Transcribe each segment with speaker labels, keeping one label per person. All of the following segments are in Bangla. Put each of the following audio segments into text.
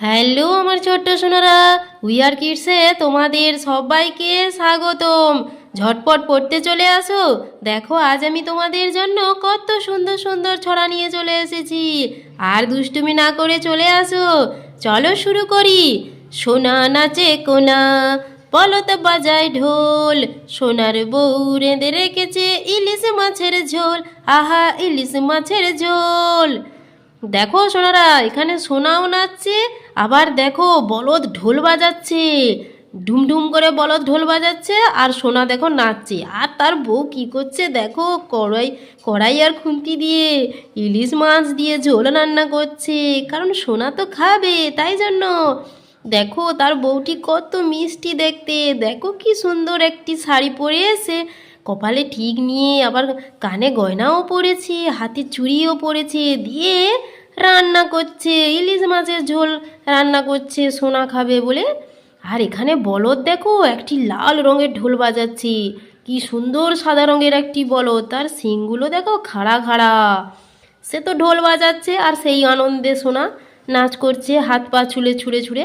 Speaker 1: হ্যালো আমার ছোট্ট সোনারা উইয়ার কিডসে তোমাদের সবাইকে স্বাগতম। ঝটপট পড়তে চলে আসো। দেখো, আজ আমি তোমাদের জন্য কত সুন্দর সুন্দর ছড়া নিয়ে চলে এসেছি। আর দুষ্টুমি না করে চলে আসো। চলো শুরু করি। সোনা নাচে কোনা পলত বাজায় ঢোল। সোনার বউ রেঁধে রেখেছে ইলিশ মাছের ঝোল। আহা, ইলিশ মাছের ঝোল। দেখো সোনারা, এখানে সোনাও নাচছে, আবার দেখো বলদ ঢোল বাজাচ্ছে। ঢুমঢুম করে বলদ ঢোল বাজাচ্ছে আর সোনা দেখো নাচছে। আর তার বউ কি করছে দেখো, কড়াই কড়াই আর খুন্তি দিয়ে ইলিশ মাছ দিয়ে ঝোল রান্না করছে। কারণ সোনা তো খাবে, তাই জন্য। দেখো তার বউটি কত মিষ্টি দেখতে, দেখো কি সুন্দর একটি শাড়ি পরে এসে কপালে ঠিক নিয়ে আবার কানে গয়নাও পরেছে, হাতে চুড়িও পরেছে, দিয়ে রান্না করছে, ইলিশ মাছের ঝোল রান্না করছে, সোনা খাবে বলে। আর এখানে বলদ দেখো, একটি লাল রঙের ঢোল বাজাচ্ছে। কি সুন্দর সাদা রঙের একটি বলদ তার শিংগুলো দেখো খাড়া খাড়া। সে তো ঢোল বাজাচ্ছে, আর সেই আনন্দে সোনা নাচ করছে, হাত পা ছুলে ছুঁড়ে ছুঁড়ে।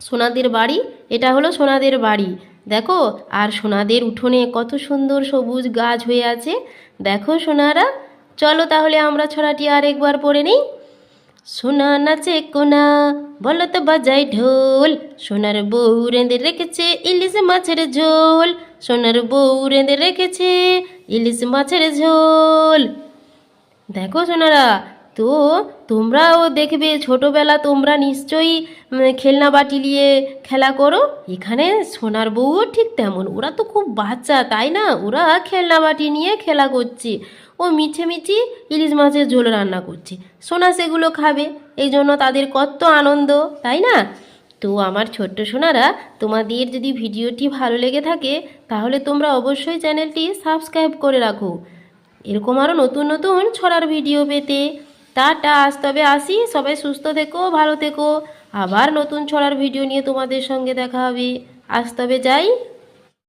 Speaker 1: সোনাদের বাড়ি, এটা হলো সোনাদের বাড়ি। দেখো, আর সোনাদের উঠোনে কত সুন্দর সবুজ গাছ হয়ে আছে। দেখো সোনারা চলো তাহলে আমরা ছড়াটি আর একবার পড়ে নিই। সোনা নাচে কোনা বলো তো বাজাই ঢোল। সোনার বউ রেঁধে রেখেছে ইলিশ মাছের ঝোল। সোনার বউ রেঁধে রেখেছে ইলিশ মাছের ঝোল। দেখো সোনারা, তো তোমরাও দেখবে ছোটোবেলা তোমরা নিশ্চয়ই খেলনা বাটি নিয়ে খেলা করো। এখানে সোনার বউও ঠিক তেমন, ওরা তো খুব বাচ্চা, তাই না? ওরা খেলনা বাটি নিয়ে খেলা করছে। ও মিঠে মিঠি ইলিশ মাছের ঝোল রান্না করছে। সোনা সেগুলো খাবে, এই জন্য তাদের কত আনন্দ, তাই না? তো আমার ছোট্ট সোনারা, তোমাদের যদি ভিডিওটি ভালো লেগে থাকে, তাহলে তোমরা অবশ্যই চ্যানেলটি সাবস্ক্রাইব করে রাখো। এরকম আরও নতুন নতুন ছড়ার ভিডিও পেতে। টাটা, আজ তবে আসি। সবাই সুস্থ থেকো, ভালো থেকো। আবার নতুন ছড়ার ভিডিও নিয়ে তোমাদের সঙ্গে দেখা হবে। আজ তবে যাই।